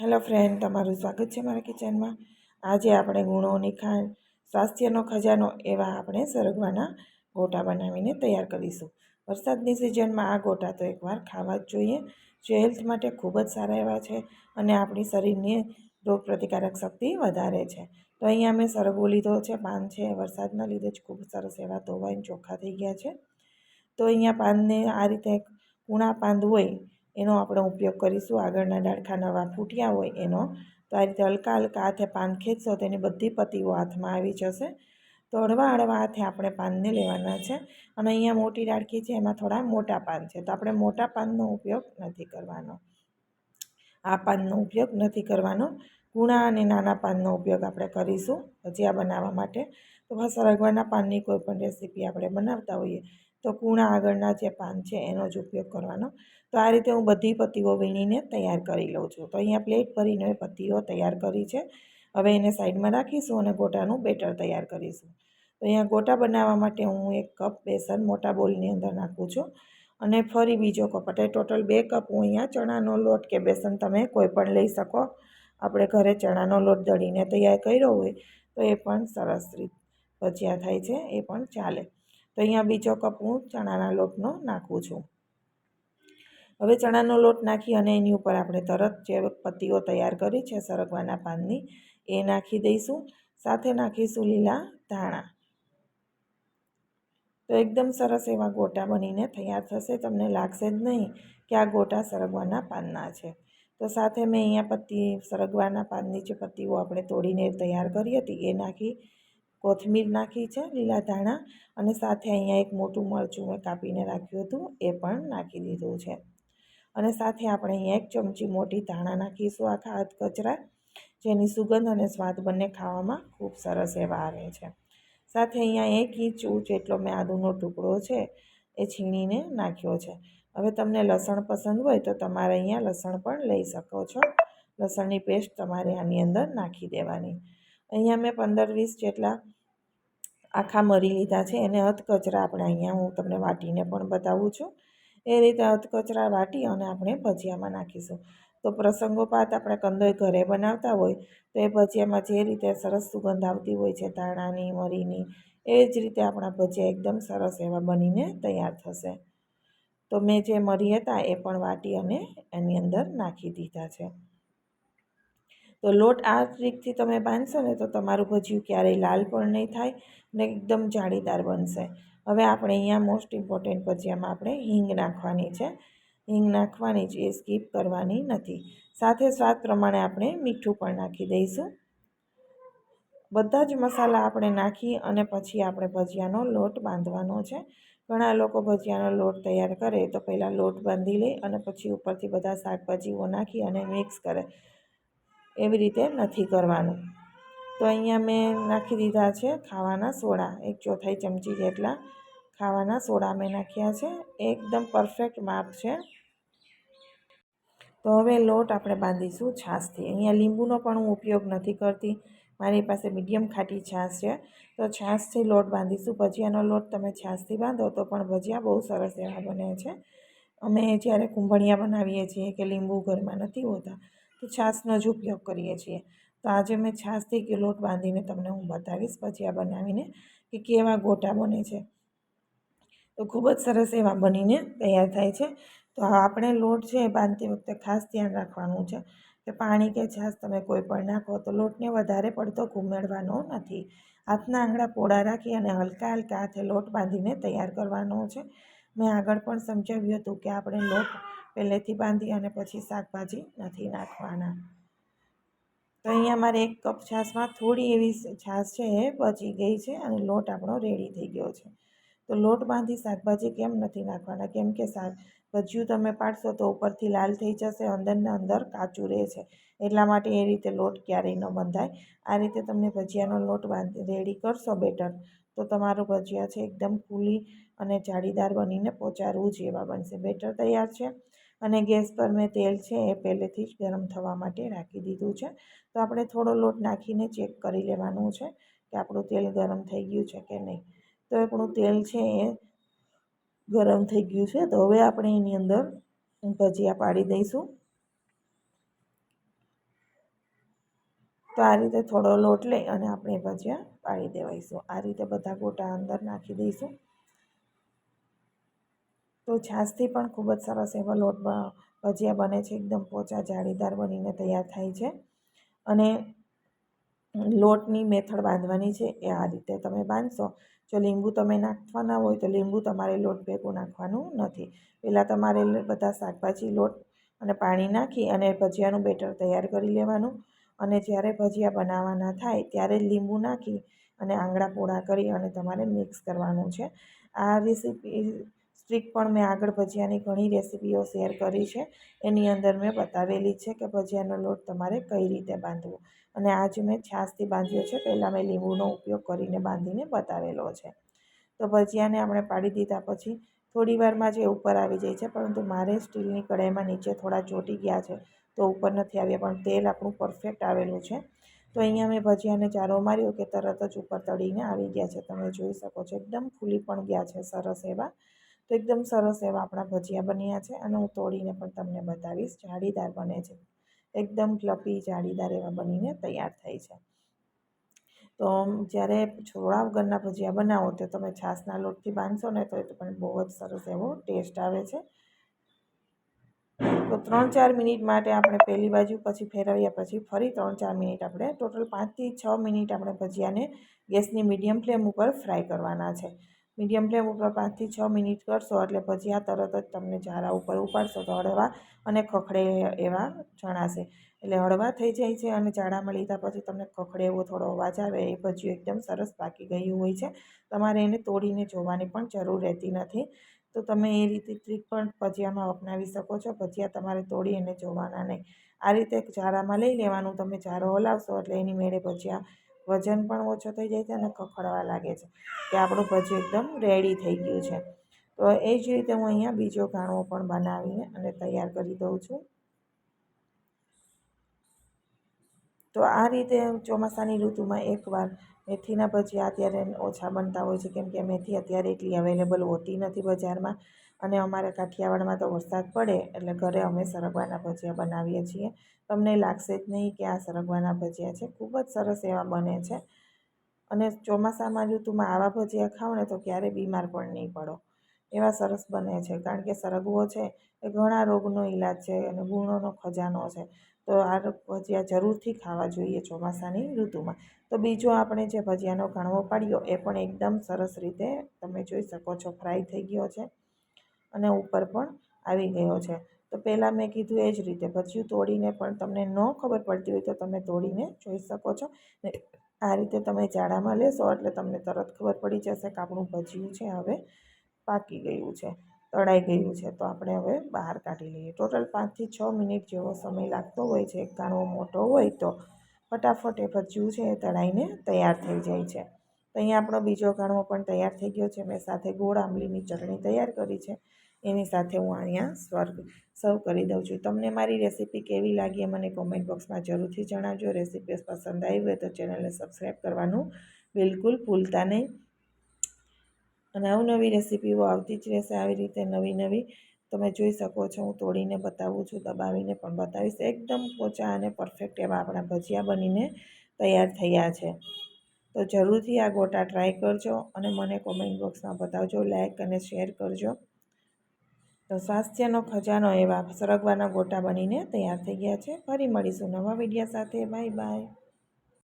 Hello friend તમારું સ્વાગત છે મારા કિચનમાં આજે આપણે ગુણોની ખાંડ, સ્વાસ્થ્યનો ખજાનો એવા આપણે સરગવાના ગોટા બનાવીને તૈયાર કરીશું. વરસાદની સિઝનમાં આ ગોટા તો એકવાર ખાવા જ જોઈએ. જે હેલ્થ માટે ખૂબ જ સારા એવા છે અને આપણી શરીરની રોગ પ્રતિકારક શક્તિ વધારે છે. તો અહીંયા મેં સરગવો લીધો છે, પાન છે. વરસાદના લીધે જ ખૂબ સરસ એવા ધોવાઈને ચોખ્ખા થઈ ગયા છે. તો અહીંયા પાનને આ રીતે કૂણા પાંદ હોય એનો આપણે ઉપયોગ કરીશું. આગળના ડાળખા નવા ફૂટ્યા હોય એનો. તો આ રીતે હલકા હલકા હાથે પાન ખેંચશો તો એની બધી પત્તીઓ હાથમાં આવી જશે. તો હળવા હળવા હાથે આપણે પાનને લેવાના છે. અને અહીંયા મોટી ડાળખી છે, એમાં થોડા મોટા પાન છે. તો આપણે મોટા પાનનો ઉપયોગ નથી કરવાનો. આ પાનનો ઉપયોગ નથી કરવાનો. કૂણા અને નાના પાનનો ઉપયોગ આપણે કરીશું ભજીયા બનાવવા માટે. તો બસ રગવાના પાનની કોઈ પણ રેસીપી આપણે બનાવતા હોઈએ તો કૂણા આગળના જે પાન છે એનો જ ઉપયોગ કરવાનો. તો આ રીતે હું બધી પત્તીઓ વીણીને તૈયાર કરી લઉં છું. તો અહીંયા પ્લેટ ભરીને પત્તીઓ તૈયાર કરી છે. હવે એને સાઈડમાં રાખીશું અને ગોટાનું બેટર તૈયાર કરીશું. તો અહીંયા ગોટા બનાવવા માટે હું એક કપ બેસન મોટા બોલની અંદર નાખું છું અને ફરી બીજો કપ. એટલે ટોટલ બે કપ હું અહીંયા ચણાનો લોટ કે બેસન તમે કોઈ પણ લઈ શકો. આપણે ઘરે ચણાનો લોટ દળીને તૈયાર કર્યો હોય તો એ પણ સરસ રીત ભજીયા થાય છે, એ પણ ચાલે. તો અહીંયા બીજો કપ હું ચણાના લોટનો નાખું છું. હવે ચણાનો લોટ નાખી અને એની ઉપર આપણે તરત જે પત્તીઓ તૈયાર કરી છે સરગવાના પાનની, એ નાખી દઈશું. સાથે નાખીશું લીલા ધાણા. તો એકદમ સરસ એવા ગોટા બનીને તૈયાર થશે. તમને લાગશે જ નહીં કે આ ગોટા સરગવાના પાનના છે. તો સાથે મેં અહીંયા પત્તી, સરગવાના પાનની જે પત્તીઓ આપણે તોડીને તૈયાર કરી હતી, એ નાખી, કોથમીર નાખી છે, લીલા ધાણા. અને સાથે અહીંયા એક મોટું મરચું મેં કાપીને રાખ્યું હતું, એ પણ નાખી દીધું છે. અને સાથે આપણે અહીંયા એક ચમચી મોટી ધાણા નાખીશું આખા હાથ કચરા, જેની સુગંધ અને સ્વાદ બંને ખાવામાં ખૂબ સરસ એવા આવે છે. સાથે અહીંયા એક ઇંચ જેટલો મેં આદુનો ટુકડો છે, એ છીણીને નાખ્યો છે. હવે તમને લસણ પસંદ હોય તો તમારે અહીંયા લસણ પણ લઈ શકો છો. લસણની પેસ્ટ તમારે આની અંદર નાખી દેવાની. અહીંયા મેં પંદર વીસ જેટલા આખા મરી લીધા છે, એને હથકચરા આપણે અહીંયા હું તમને વાટીને પણ બતાવું છું. એ રીતે અધકચરા વાટી અને આપણે ભજીયામાં નાખીશું. તો પ્રસંગોપાત આપણે કંદોય ઘરે બનાવતા હોય, તો એ ભજીયામાં જે રીતે સરસ સુગંધ આવતી હોય છે, ધાણાની, મરીની, એ જ રીતે આપણા ભજીયા એકદમ સરસ એવા બનીને તૈયાર થશે. તો મેં જે મરી હતા એ પણ વાટી અને એની અંદર નાખી દીધા છે. તો લોટ આ ટ્રીકથી તમે બાંધશો ને તો તમારું ભજીયું ક્યારેય લાલ પણ નહીં થાય ને એકદમ જાળીદાર બનશે. હવે આપણે અહીંયા મોસ્ટ ઇમ્પોર્ટન્ટ ભજીયામાં આપણે હિંગ નાખવાની છે. હિંગ નાખવાની છે એ સ્કીપ કરવાની નથી. સાથે સ્વાદ પ્રમાણે આપણે મીઠું પણ નાખી દઈશું. બધા જ મસાલા આપણે નાખી અને પછી આપણે ભજીયાનો લોટ બાંધવાનો છે. ઘણા લોકો ભજીયાનો લોટ તૈયાર કરે તો પહેલાં લોટ બાંધી લે અને પછી ઉપરથી બધા શાકભાજીઓ નાખી અને મિક્સ કરે. એવી રીતે નથી કરવાનું. તો અહીંયા મેં નાખી દીધા છે ખાવાના સોડા. એક ચોથાઈ ચમચી જેટલા ખાવાના સોડા મેં નાખ્યા છે. એકદમ પરફેક્ટ માપ છે. તો હવે લોટ આપણે બાંધીશું છાશથી. અહીંયા લીંબુનો પણ હું ઉપયોગ નથી કરતી. મારી પાસે મીડિયમ ખાટી છાશ છે. તો છાશથી લોટ બાંધીશું. ભજીયાનો લોટ તમે છાશથી બાંધો તો પણ ભજીયા બહુ સરસ એવા બને છે. અમે જ્યારે કુંભણિયા બનાવીએ છીએ કે લીંબુ ઘરમાં નથી હોતા તો છાશનો જ ઉપયોગ કરીએ છીએ. તો આજે મેં છાશથી કે લોટ બાંધીને તમને હું બતાવીશ ભજીયા બનાવીને કે કેવા ગોટા બને છે. તો ખૂબ જ સરસ એવા બનીને તૈયાર થાય છે. તો આપણે લોટ છે એ બાંધતી વખતે ખાસ ધ્યાન રાખવાનું છે કે પાણી કે છાશ તમે કોઈ પણ નાખો તો લોટને વધારે પડતો ઘૂમેડવાનો નથી. હાથના આંગળા પોળા રાખી અને હલકા હલકા હાથે લોટ બાંધીને તૈયાર કરવાનો છે. મેં આગળ પણ સમજાવ્યું હતું કે આપણે લોટ પહેલેથી બાંધી અને પછી શાકભાજી નથી નાખવાના. તો અહીંયા મારે એક કપ છાશમાં થોડી એવી છાશ છે એ બચી ગઈ છે અને લોટ આપણો રેડી થઈ ગયો છે. તો લોટ બાંધી શાકભાજી કેમ નથી નાખવાના? કેમ કે શાક ભજીયું તમે પાડશો તો ઉપરથી લાલ થઈ જશે, અંદરને અંદર કાચું રહે છે. એટલા માટે એ રીતે લોટ ક્યારેય ન બંધાય. આ રીતે તમે ભજીયાનો લોટ બાંધી રેડી કરશો બેટર, તો તમારું ભજીયા છે એકદમ ફૂલી અને જાળીદાર બનીને પોચારવું જેવા બનશે. બેટર તૈયાર છે? અને ગેસ પર મેં તેલ છે એ પહેલેથી જ ગરમ થવા માટે રાખી દીધું છે. તો આપણે થોડો લોટ નાખીને ચેક કરી લેવાનું છે કે આપણું તેલ ગરમ થઈ ગયું છે કે નહીં. તો આપણું તેલ છે એ ગરમ થઈ ગયું છે. તો હવે આપણે એની અંદર ભજીયા પાડી દઈશું. તો આ રીતે થોડો લોટ લઈ અને આપણે ભજીયા પાડી દેવાઈશું. આ રીતે બધા ગોટા અંદર નાખી દઈશું. તો છાશથી પણ ખૂબ જ સરસ એવા લોટ ભજીયા બને છે. એકદમ પોચા જાળીદાર બનીને તૈયાર થાય છે. અને લોટની મેથડ બાંધવાની છે એ આ રીતે તમે બાંધશો. જો લીંબુ તમે નાખવાના હોય તો લીંબુ તમારે લોટ ભેગું નાખવાનું નથી. પહેલાં તમારે બધા શાકભાજી લોટ અને પાણી નાખી અને ભજીયાનું બેટર તૈયાર કરી લેવાનું. અને જ્યારે ભજીયા બનાવવાના થાય ત્યારે લીંબુ નાખી અને આંગળા પોળા કરી અને તમારે મિક્સ કરવાનું છે. આ રેસીપી સ્ટ્રીક પણ મેં આગળ ભજીયાની ઘણી રેસીપીઓ શેર કરી છે. એની અંદર મેં બતાવેલી છે કે ભજીયાનો લોટ તમારે કઈ રીતે બાંધવો. અને આજ મેં છાશથી બાંધ્યો છે. પહેલાં મેં લીંબુનો ઉપયોગ કરીને બાંધીને બતાવેલો છે. તો ભજીયાને આપણે પાડી દીધા પછી થોડી વારમાં જે ઉપર આવી જાય છે. પરંતુ મારે સ્ટીલની કઢાઈમાં નીચે થોડા ચોંટી ગયા છે. તો ઉપર નથી આવ્યા, પણ તેલ આપણું પરફેક્ટ આવેલું છે. તો અહીંયા મેં ભજીયાને ચારો માર્યો કે તરત જ ઉપર તળીને આવી ગયા છે. તમે જોઈ શકો છો, એકદમ ફૂલી પણ ગયા છે. સરસ એવા તો એકદમ સરસ એવા આપણા ભજીયા બન્યા છે અને હું તોડીને પણ તમને બતાવીશ. જાળીદાર બને છે. એકદમ ફ્લફી જાળીદાર એવા બનીને તૈયાર થાય છે. તો જ્યારે છોડા વગરના ભજીયા બનાવો તો તમે છાશના લોટથી બાંધશો ને તો એ પણ બહુ જ સરસ એવો ટેસ્ટ આવે છે. તો ત્રણ ચાર મિનિટ માટે આપણે પહેલી બાજુ પછી ફેરવ્યા પછી ફરી ત્રણ ચાર મિનિટ આપણે ટોટલ પાંચથી છ મિનિટ આપણે ભજીયાને ગેસની મીડિયમ ફ્લેમ ઉપર ફ્રાય કરવાના છે. મીડિયમ ફ્લેમ ઉપર પાંચથી છ મિનિટ કરશો એટલે ભજીયા તરત જ તમને ઝારા ઉપર ઉપાડશો તો હળવા અને ખખડે એવા જણાશે. એટલે હળવા થઈ જાય છે અને જાડામાં લીધા પછી તમને ખખડે એવો થોડો અવાજ આવે એ ભજીયું એકદમ સરસ પાકી ગયું હોય છે. તમારે એને તોડીને જોવાની પણ જરૂર રહેતી નથી. તો તમે એ રીતે ટ્રીક પણ ભજીયામાં અપનાવી શકો છો. ભજીયા તમારે તોડી એને જોવાના નહીં. આ રીતે ઝારામાં લઈ લેવાનું. તમે જારો હલાવશો એટલે એની મેળે ભજીયા વજન પણ ઓછો થઈ જાય છે અને ખખડવા લાગે છે. કે આપણું ભજીયું એકદમ રેડી થઈ ગયું છે. તો એ જ રીતે હું અહીંયા બીજો ઘાણો પણ બનાવીને અને તૈયાર કરી દઉં છું. તો આ રીતે ચોમાસાની ઋતુમાં એકવાર મેથીના ભજીયા અત્યારે ઓછા બનતા હોય છે. કેમ કે મેથી અત્યારે એટલી અવેલેબલ હોતી નથી બજારમાં અને અમારે કાઠિયાવાડમાં તો વરસાદ પડે એટલે ઘરે અમે સરગવાના ભજીયા બનાવીએ છીએ. તમને લાગશે જ નહીં કે આ સરગવાના ભજીયા છે. ખૂબ જ સરસ એવા બને છે. અને ચોમાસામાં ઋતુમાં આવા ભજીયા ખાઓ ને તો ક્યારેય બીમાર પણ નહીં પડો. એવા સરસ બને છે. કારણ કે સરગવો છે એ ઘણા રોગનો ઈલાજ છે અને ગુણોનો ખજાનો છે. તો આ ભજીયા જરૂરથી ખાવા જોઈએ ચોમાસાની ઋતુમાં. તો બીજો આપણે જે ભજીયાનો કણવો પાડ્યો એ પણ એકદમ સરસ રીતે તમે જોઈ શકો છો, ફ્રાય થઈ ગયો છે અને ઉપર પણ આવી ગયો છે. તો પહેલાં મેં કીધું એ જ રીતે ભજીયું તોડીને પણ તમને ન ખબર પડતી હોય તો તમે તોડીને જોઈ શકો છો. ને આ રીતે તમે જાડામાં લેશો એટલે તમને તરત ખબર પડી જશે કે આપણું ભજીયું છે, હવે પાકી ગયું છે. તળાઈ ગયું છે. તો આપણે હવે બહાર કાઢી લઈએ. ટોટલ પાંચથી છ મિનિટ જેવો સમય લાગતો હોય છે. એક કાણવો મોટો હોય તો ફટાફટ એ ભજીયું છે એ તળાઈને તૈયાર થઈ જાય છે. તો અહીંયા આપણો બીજો કાણવો પણ તૈયાર થઈ ગયો છે. મેં સાથે ગોળ આંબલીની ચટણી તૈયાર કરી છે. એની સાથે હું અહીંયા સ્વર્ગ સર્વ કરી દઉં છું. તમને મારી રેસીપી કેવી લાગી મને કોમેન્ટ બોક્સમાં જરૂરથી જણાવજો. રેસીપી પસંદ આવી હોય તો ચેનલને સબસ્ક્રાઈબ કરવાનું બિલકુલ ભૂલતા નહીં. અને અવનવી રેસીપીઓ આવતી જ રહેશે આવી રીતે નવી નવી. તમે જોઈ શકો છો, હું તોડીને બતાવું છું, દબાવીને પણ બતાવીશ. એકદમ પોચા અને પરફેક્ટ એવા આપણા ભજીયા બનીને તૈયાર થયા છે. તો જરૂરથી આ ગોટા ટ્રાય કરજો અને મને કોમેન્ટ બોક્સમાં બતાવજો લાઇક અને શેર કરજો. તો સ્વાસ્થ્યનો ખજાનો એવા સરગવાના ગોટા બનીને તૈયાર થઈ ગયા છે. ફરી મળીશું નવા વિડીયા સાથે. Bye bye